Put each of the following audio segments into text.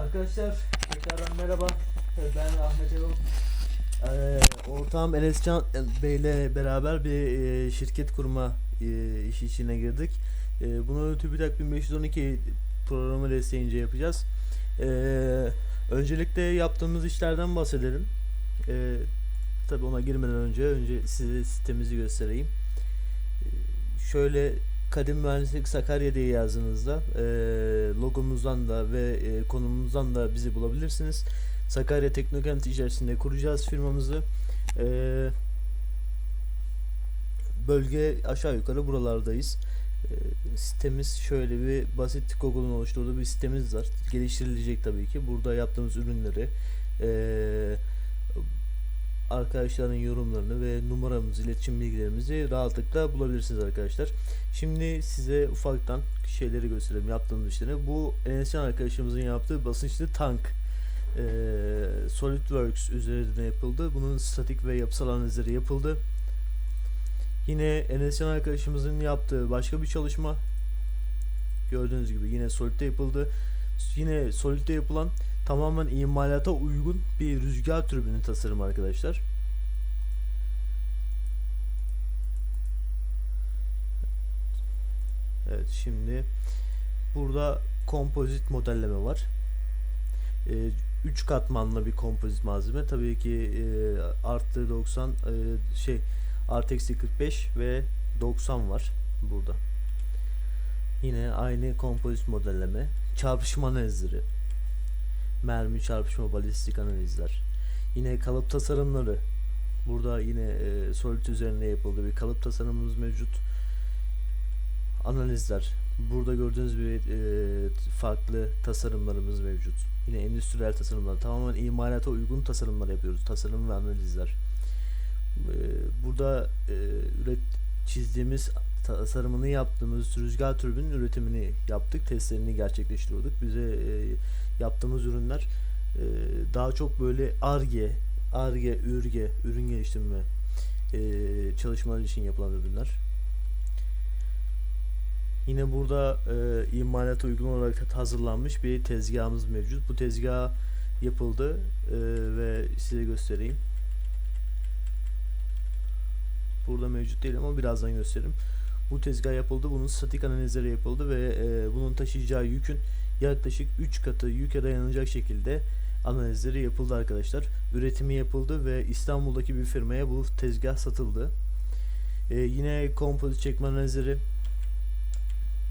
Arkadaşlar tekrardan merhaba. Ben Ahmet Erol. Ee, ortağım Enes Can Bey beraber bir e, şirket kurma e, işi içine girdik. E, bunu TÜBİTAK 1512 programı desteğince yapacağız. Öncelikle yaptığımız işlerden bahsedelim. Tabii ona girmeden önce önce size sitemizi göstereyim. Şöyle Kadim Mühendislik Sakarya diye yazdığınızda e, logomuzdan da ve e, konumumuzdan da bizi bulabilirsiniz. Sakarya Teknokent içerisinde kuracağız firmamızı. E, bölge aşağı yukarı buralardayız. E, sitemiz şöyle bir basit Google'un oluşturduğu bir sitemiz var. Geliştirilecek tabii ki. Burada yaptığımız ürünleri e, arkadaşların yorumlarını ve numaramızı, iletişim bilgilerimizi rahatlıkla bulabilirsiniz arkadaşlar. Şimdi size ufaktan şeyleri gösterelim yaptığımız işleri. Bu Enescan arkadaşımızın yaptığı basınçlı tank e, SolidWorks üzerinde yapıldı. Bunun statik ve yapısal analizleri yapıldı. Yine Enescan arkadaşımızın yaptığı başka bir çalışma gördüğünüz gibi yine Solid'de yapıldı. Yine Solid'de yapılan tamamen imalata uygun bir rüzgar türbini tasarımı arkadaşlar. Evet şimdi burada kompozit modelleme var. 3 katmanlı bir kompozit malzeme. Tabii ki e, artı 90 e, şey artı eksi 45 ve 90 var burada. Yine aynı kompozit modelleme. Çarpışma analizleri. Mermi çarpışma balistik analizler. Yine kalıp tasarımları. Burada yine e, Solid üzerine yapıldı bir kalıp tasarımımız mevcut. Analizler. Burada gördüğünüz gibi e, farklı tasarımlarımız mevcut. Yine endüstriyel tasarımlar. Tamamen imalata uygun tasarımlar yapıyoruz. Tasarım ve analizler. E, burada e, üret çizdiğimiz tasarımını yaptığımız rüzgar türbinin üretimini yaptık. Testlerini gerçekleştiriyorduk. Bize e, yaptığımız ürünler e, daha çok böyle ARGE, ARGE, ÜRGE, ürün geliştirme e, çalışmaları için yapılan ürünler. Yine burada e, imalata uygun olarak hazırlanmış bir tezgahımız mevcut. Bu tezgah yapıldı e, ve size göstereyim. Burada mevcut değil ama birazdan gösteririm. Bu tezgah yapıldı. Bunun statik analizleri yapıldı ve e, bunun taşıyacağı yükün yaklaşık 3 katı yüke dayanacak şekilde analizleri yapıldı arkadaşlar. Üretimi yapıldı ve İstanbul'daki bir firmaya bu tezgah satıldı. E, yine kompozit çekme analizleri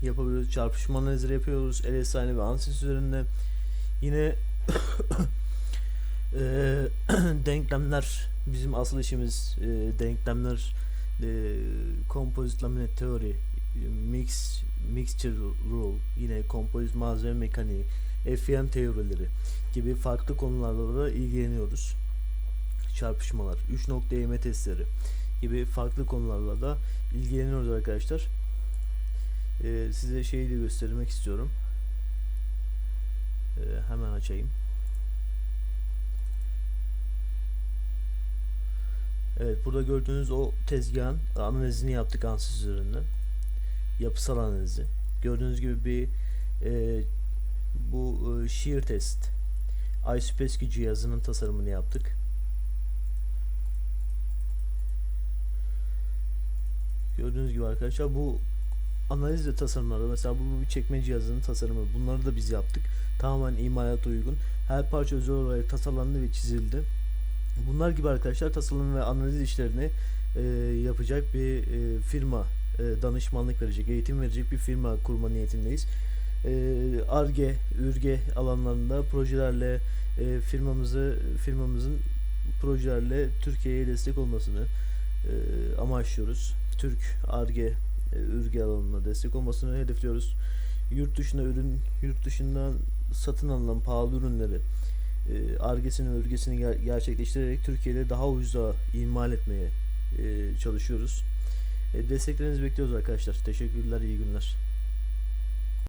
yapabiliyoruz. Çarpışma analizleri yapıyoruz. LSI ve ANSYS üzerinde. Yine e, denklemler bizim asıl işimiz e, denklemler e, composite laminate teori mix mixture rule yine kompozit malzeme mekaniği FEM teorileri gibi farklı konularla da ilgileniyoruz. Çarpışmalar 3 nokta eğme testleri gibi farklı konularla da ilgileniyoruz arkadaşlar. Ee, size şeyi de göstermek istiyorum. Ee, hemen açayım Evet burada gördüğünüz o tezgahın analizini yaptık ansız üzerinden. Yapısal analizi. Gördüğünüz gibi bir e, bu e, shear test iSpace cihazının tasarımını yaptık. Gördüğünüz gibi arkadaşlar bu analiz ve tasarımlarda mesela bu bir çekme cihazının tasarımı bunları da biz yaptık. Tamamen imalata uygun. Her parça özel olarak tasarlandı ve çizildi. Bunlar gibi arkadaşlar tasarım ve analiz işlerini e, yapacak bir e, firma e, danışmanlık verecek, eğitim verecek bir firma kurma niyetindeyiz. ARGE, e, ÜRGE alanlarında projelerle e, firmamızı firmamızın projelerle Türkiye'ye destek olmasını e, amaçlıyoruz. Türk ARGE, ÜRGE alanına destek olmasını hedefliyoruz. Yurt dışına ürün, yurt dışından satın alınan pahalı ürünleri argesini örgesini ger gerçekleştirerek Türkiye'de daha ucuza imal etmeye e, çalışıyoruz. E, desteklerinizi bekliyoruz arkadaşlar. Teşekkürler, iyi günler.